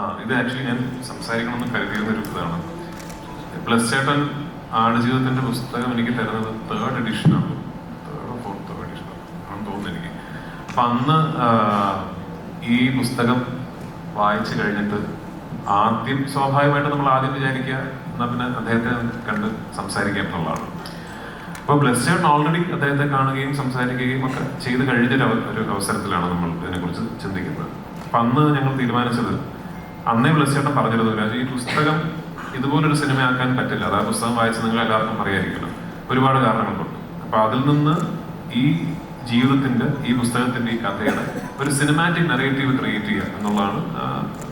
ആ ഇത് ആക്ച്വലി ഞാൻ സംസാരിക്കണമെന്ന് കരുതിയിരുന്ന ഒരു ഇതാണ്. പ്ലസ് ചേട്ടൻ ആടുജീവിതത്തിന്റെ പുസ്തകം എനിക്ക് തരുന്നത് തേർഡ് എഡിഷനാണ് തേർഡോ ഫോർത്തോ എഡിഷൻ ആണെന്ന് തോന്നുന്നു എനിക്ക്. അപ്പൊ അന്ന് ഈ പുസ്തകം വായിച്ചു കഴിഞ്ഞിട്ട് ആദ്യം സ്വാഭാവികമായിട്ട് നമ്മൾ ആദ്യം വിചാരിക്കുക എന്നാൽ പിന്നെ അദ്ദേഹത്തെ കണ്ട് സംസാരിക്കാം എന്നുള്ളതാണ്. അപ്പോൾ ബ്ലസ് ചേട്ടൻ ഓൾറെഡി അദ്ദേഹത്തെ കാണുകയും സംസാരിക്കുകയും ഒക്കെ ചെയ്ത് കഴിഞ്ഞൊരു ഒരു അവസരത്തിലാണ് നമ്മൾ ഇതിനെക്കുറിച്ച് ചിന്തിക്കുന്നത്. അപ്പം അന്ന് ഞങ്ങൾ തീരുമാനിച്ചത് അന്നേ ബ്ലസ് ചേട്ടൻ പറഞ്ഞിരുന്നു രാജു ഈ പുസ്തകം ഇതുപോലൊരു സിനിമയാക്കാൻ പറ്റില്ല. അതായത് പുസ്തകം വായിച്ച് നിങ്ങൾ എല്ലാവർക്കും അറിയായിരിക്കുമല്ലോ ഒരുപാട് കാരണങ്ങൾ അപ്പൊ അതിൽ നിന്ന് ഈ ജീവിതത്തിന്റെ ഈ പുസ്തകത്തിന്റെ ഈ കഥയുടെ ഒരു സിനിമാറ്റിക് നെറേറ്റീവ് ക്രിയേറ്റ് ചെയ്യുക എന്നുള്ളതാണ്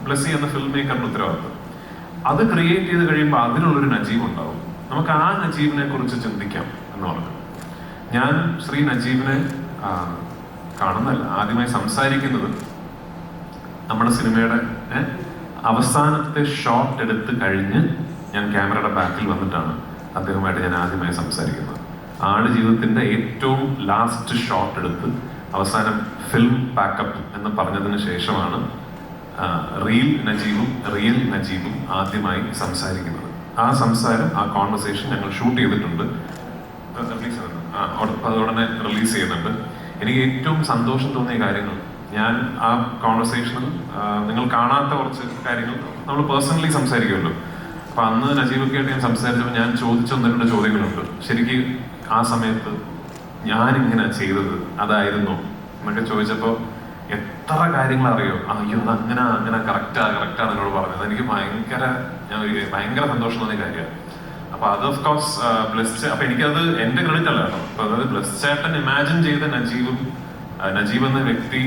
ബ്ലസ്സി എന്ന ഫിലിം മേക്കറിന്റെ ഉത്തരവാദിത്വം അത് ക്രിയേറ്റ് ചെയ്ത് കഴിയുമ്പോൾ അതിനുള്ളൊരു നജീബ് ഉണ്ടാവും. നമുക്ക് ആ നജീബിനെ കുറിച്ച് ചിന്തിക്കാം എന്ന് പറഞ്ഞു. ഞാൻ ശ്രീ നജീബിനെ കാണുന്നല്ല ആദ്യമായി സംസാരിക്കുന്നത് നമ്മുടെ സിനിമയുടെ അവസാനത്തെ ഷോട്ട് എടുത്ത് കഴിഞ്ഞ് ഞാൻ ക്യാമറയുടെ ബാക്കിൽ വന്നിട്ടാണ് അദ്ദേഹവുമായിട്ട് ഞാൻ ആദ്യമായി സംസാരിക്കുന്നത്. ആട് ജീവിതത്തിന്റെ ഏറ്റവും ലാസ്റ്റ് ഷോട്ട് എടുത്ത് അവസാനം ഫിലിം പാക്കപ്പ് എന്ന് പറഞ്ഞതിന് ശേഷമാണ് റീൽ നജീബും റിയൽ നജീബും ആദ്യമായി സംസാരിക്കുന്നത്. ആ സംസാരം ആ കോൺവെർസേഷൻ ഞങ്ങൾ ഷൂട്ട് ചെയ്തിട്ടുണ്ട്. റിലീസ് ചെയ്യുന്നുണ്ട് ആ, ഉട- റിലീസ് ചെയ്യുന്നുണ്ട്. എനിക്ക് ഏറ്റവും സന്തോഷം തോന്നിയ കാര്യങ്ങൾ ഞാൻ ആ കോൺവെർസേഷനിൽ നിങ്ങൾ കാണാത്ത കുറച്ച് കാര്യങ്ങൾ നമ്മൾ പേഴ്സണലി സംസാരിക്കുമല്ലോ. അപ്പൊ അന്ന് നജീബൊക്കെ ആയിട്ട് ഞാൻ സംസാരിച്ചപ്പോൾ ഞാൻ ചോദിച്ച ഒന്ന് രണ്ട് ചോദ്യങ്ങളുണ്ട്. ശരിക്കും ആ സമയത്ത് ഞാൻ ഇങ്ങനെ ചെയ്തത് അതായിരുന്നു എന്നൊക്കെ ചോദിച്ചപ്പോൾ എത്ര കാര്യങ്ങൾ അറിയോ? അയ്യോ അങ്ങനെ അങ്ങനെ കറക്റ്റാ കറക്റ്റാണ് എന്നോട് പറഞ്ഞത്. എനിക്ക് ഭയങ്കര ഞാൻ ഭയങ്കര സന്തോഷം തോന്നിയ കാര്യമാണ്. അപ്പൊ അത് ഓഫ് കോഴ്സ് ബ്ലസ് അപ്പൊ എനിക്കത് എന്റെ ക്രെഡിറ്റ് അല്ല അപ്പൊ അതായത് ബ്ലസ് ചേട്ടൻ ഇമാജിൻ ചെയ്ത നജീബും ആ, നജീബ് എന്ന വ്യക്തി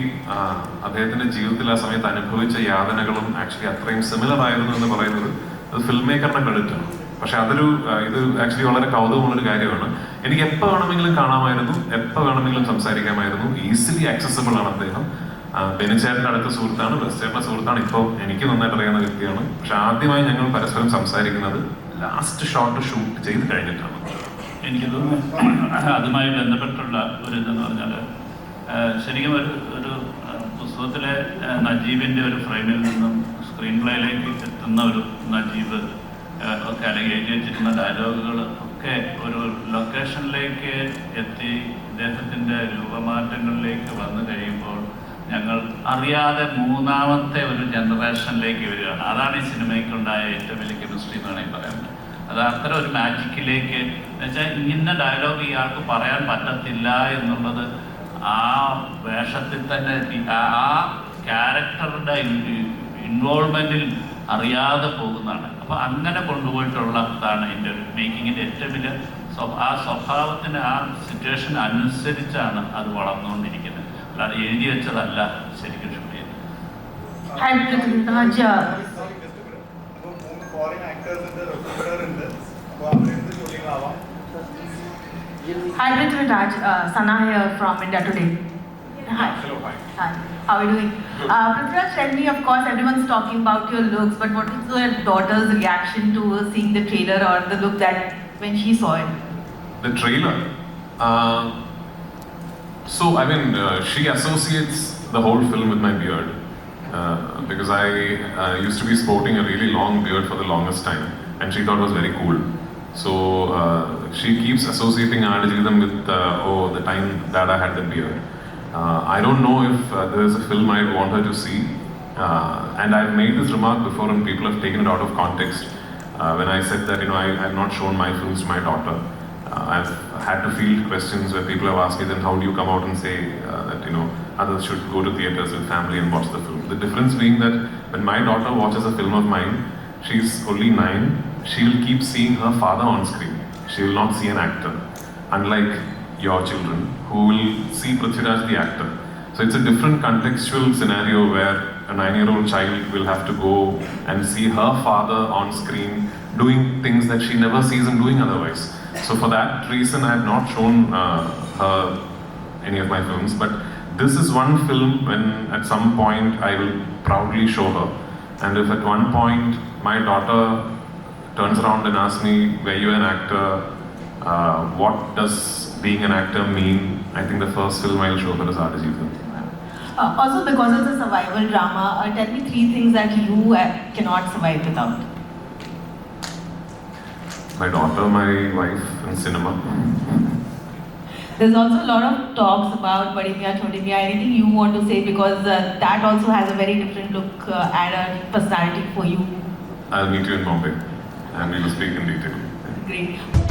അദ്ദേഹത്തിന്റെ ജീവിതത്തിൽ ആ സമയത്ത് അനുഭവിച്ച യാതനകളും ആക്ച്വലി അത്രയും സിമിലർ ആയിരുന്നു എന്ന് പറയുന്നത് അത് ഫിലിം മേക്കറിന്റെ ക്രെഡിറ്റ് ആണ് പക്ഷെ അതൊരു ഇത് ആക്ച്വലി വളരെ കൗതുകമുള്ളൊരു കാര്യമാണ്. എനിക്ക് എപ്പോൾ വേണമെങ്കിലും കാണാമായിരുന്നു എപ്പോൾ വേണമെങ്കിലും സംസാരിക്കാമായിരുന്നു. ഈസിലി ആക്സസബിൾ ആണ് അദ്ദേഹം. ബെനിച്ചേട്ടന്റെ അടുത്ത സുഹൃത്താണ് ബെസ്റ്റേട്ടന്റെ സുഹൃത്താണ്. ഇപ്പോൾ എനിക്ക് നന്നായിട്ട് അറിയുന്ന വ്യക്തിയാണ്. പക്ഷെ ആദ്യമായി ഞങ്ങൾ പരസ്പരം സംസാരിക്കുന്നത് ലാസ്റ്റ് ഷോട്ട് ഷൂട്ട് ചെയ്ത് കഴിഞ്ഞിട്ടാണ്. എനിക്ക് തോന്നുന്നു അതുമായി ബന്ധപ്പെട്ടുള്ള ഒരു ഇതെന്ന് പറഞ്ഞാൽ ശരിക്കും ഒരു ഒരു പുസ്തകത്തിലെ നജീബിന്റെ ഒരു ഫ്രെയിമിൽ നിന്നും സ്ക്രീൻ പ്ലേയിലേക്ക് എത്തുന്ന ഒരു നജീബ് ഒക്കെ അല്ലെങ്കിൽ എഴുതി വെച്ചിരുന്ന ഡയലോഗുകൾ ഒക്കെ ഒരു ലൊക്കേഷനിലേക്ക് എത്തി ഇദ്ദേഹത്തിന്റെ രൂപമാറ്റങ്ങളിലേക്ക് വന്നു കഴിയുമ്പോൾ ഞങ്ങൾ അറിയാതെ മൂന്നാമത്തെ ഒരു ജനറേഷനിലേക്ക് വരികയാണ്. അതാണ് ഈ സിനിമയ്ക്കുണ്ടായ ഏറ്റവും വലിയ കെമിസ്ട്രി എന്ന് വേണമെങ്കിൽ പറയുന്നത്. അത് അത്തരം ഒരു മാജിക്കിലേക്ക് എന്നുവെച്ചാൽ ഇങ്ങനെ ഡയലോഗ് ഇയാൾക്ക് പറയാൻ പറ്റത്തില്ല എന്നുള്ളത് ആ വേഷത്തിൽ തന്നെ ആ ക്യാരക്ടറിന്റെ ഇൻവോൾവ്മെന്റിൽ അറിയാതെ പോകുന്നതാണ്. അപ്പോൾ അങ്ങനെ കൊണ്ടുപോയിട്ടുള്ള ഇതാണ് എന്റെ ഒരു മേക്കിങ്ങിന്റെ ഏറ്റവും വലിയ സ്വഭാവ ആ സ്വഭാവത്തിന് ആ സിറ്റുവേഷൻ അനുസരിച്ചാണ് അത് വളർന്നുകൊണ്ടിരിക്കുന്നത്. അല്ലാതെ എഴുതി വെച്ചതല്ല ശരിക്കും ഷൂട്ട് ചെയ്യുന്നത് Hi, Mr. Raj. Uh, Sana here from India Today. Hi. Hello, hi. Hi. How are you doing? Uh, Prithviraj, tell me, of course, everyone's talking about your looks, but what was your daughter's reaction to seeing the trailer or the look that when she saw it? The trailer? Uh, so, I mean, uh, she associates the whole film with my beard. Uh, because I uh, used to be sporting a really long beard for the longest time, and she thought it was very cool. So uh, she keeps associating Aadijidam with uh, oh the time that I had the beard. Uh, I don't know if uh, there is a film I'd want her to see, uh, and I've made this remark before, and people have taken it out of context. Uh, when I said that you know I have not shown my films to my daughter, I've had to field questions where people have asked me, then how do you come out and say that you know others should go to theaters with family and watch the film? The difference being that when my daughter watches a film of mine, she's only nine. She will keep seeing her father on screen. She will not see an actor, unlike your children who will see Prithviraj the actor. So it's a different contextual scenario where a nine-year-old child will have to go and see her father on screen doing things that she never sees him doing otherwise. So for that reason, I have not shown uh, her any of my films. But this is one film when at some point I will proudly show her. And if at one point my daughter turns around and asks me, "Were you an actor? Uh, what does being an actor mean?" I think the first film I'll show her is Aadijithan. Uh, also, because it's a survival drama, uh, tell me three things that you uh, cannot survive without. My daughter, my wife, and cinema. There's also a lot of talks about Badi Miyan Choti. Anything you want to say because uh, that also has a very different look uh, and a personality for you. I'll meet you in Bombay and we will speak in detail. Great.